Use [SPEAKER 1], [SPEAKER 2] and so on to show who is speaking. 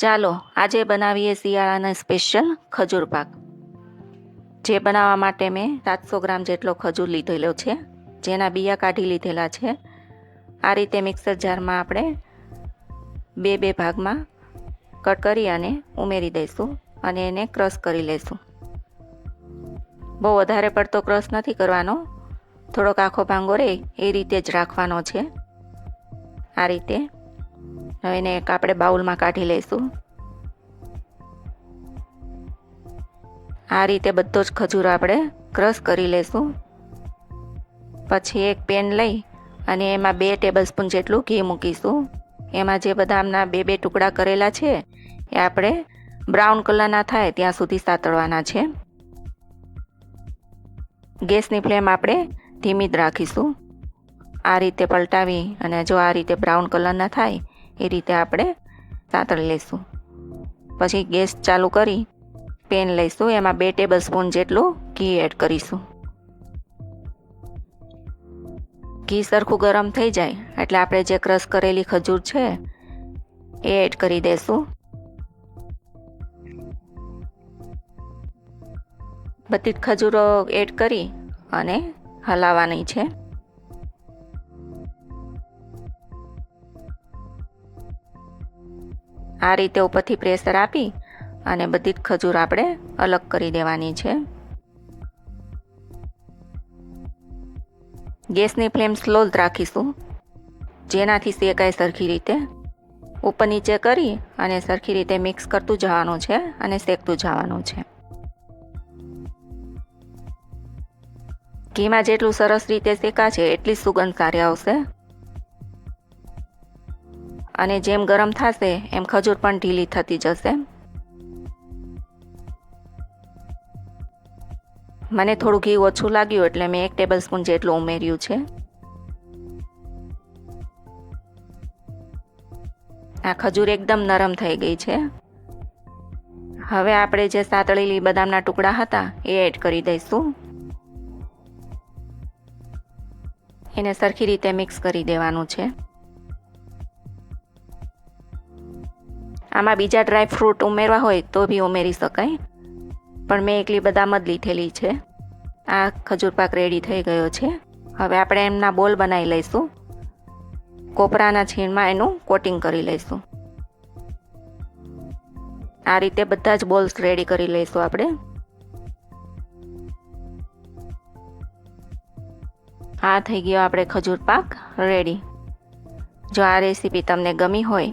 [SPEAKER 1] ચાલો, આજે બનાવીએ શિયાળાના સ્પેશિયલ ખજૂર પાક. જે બનાવવા માટે મેં સાતસો ગ્રામ જેટલો ખજૂર લીધેલો છે, જેના બિયા કાઢી લીધેલા છે. આ રીતે મિક્સર જારમાં આપણે બે બે ભાગમાં કટ કરી અને ઉમેરી દઈશું અને એને ક્રશ કરી લઈશું. બહુ વધારે પડતો ક્રશ નથી કરવાનો, થોડોક આખો ભાંગો રહે એ રીતે જ રાખવાનો છે. આ રીતે હવે એને એક આપણે બાઉલમાં કાઢી લઈશું. આ રીતે બધો જ ખજૂર આપણે ક્રશ કરી લઈશું. પછી એક પેન લઈ અને એમાં બે ટેબલ સ્પૂન જેટલું ઘી મૂકીશું. એમાં જે બદામના બે બે ટુકડા કરેલા છે, એ આપણે બ્રાઉન કલરના થાય ત્યાં સુધી સાતળવાના છે. ગેસની ફ્લેમ આપણે ધીમી જ રાખીશું. આ રીતે પલટાવી અને જો આ રીતે બ્રાઉન કલરના થાય એ રીતે આપણે સાતળી લઈશું. પછી ગેસ ચાલુ કરી પેન લઈશું. એમાં બે ટેબલ સ્પૂન જેટલું ઘી એડ કરીશું. ઘી સરખું ગરમ થઈ જાય એટલે આપણે જે ક્રશ કરેલી ખજૂર છે એ એડ કરી દઈશું બધી ખજૂરો એડ કરી અને હલાવવાની છે. આ રીતે ઉપરથી પ્રેશર આપી અને બધી જ ખજૂર આપણે અલગ કરી દેવાની છે. ગેસની ફ્લેમ સ્લો જ રાખીશું. જેનાથી શેકાય સરખી રીતે. ઉપર નીચે કરી અને સરખી રીતે મિક્સ કરતું જવાનું છે અને શેકતું જવાનું છે. ઘીમાં જેટલું સરસ રીતે શેકાશે એટલી સુગંધ સારી આવશે. અને જેમ ગરમ થશે, એમ ખજૂર પણ ઢીલી થતી જશે. મને થોડું ઘી ઓછું લાગ્યું એટલે મેં એક ટેબલ સ્પૂન જેટલું ઉમેર્યું છે. આ ખજૂર એકદમ નરમ થઈ ગઈ છે. હવે આપણે જે સાતળેલી બદામના ટુકડા હતા, એ એડ કરી દઈશું. એને સરખી રીતે મિક્સ કરી દેવાનું છે. આમાં બીજા ડ્રાય ફ્રૂટ ઉમેરવા હોય તો બી ઉમેરી શકાય. પણ મેં એકલી બદામ જ લીધેલી છે. આ ખજૂર પાક રેડી થઈ ગયો છે. હવે આપણે એમના બોલ બનાવી લઈશું. કોપરાના છીણમાં એનું કોટિંગ કરી લઈશું. આ રીતે બધા જ બોલ્સ રેડી કરી લઈશું આપણે. આ થઈ ગયો આપણે ખજૂર પાક રેડી જો આ રેસીપી તમને ગમી હોય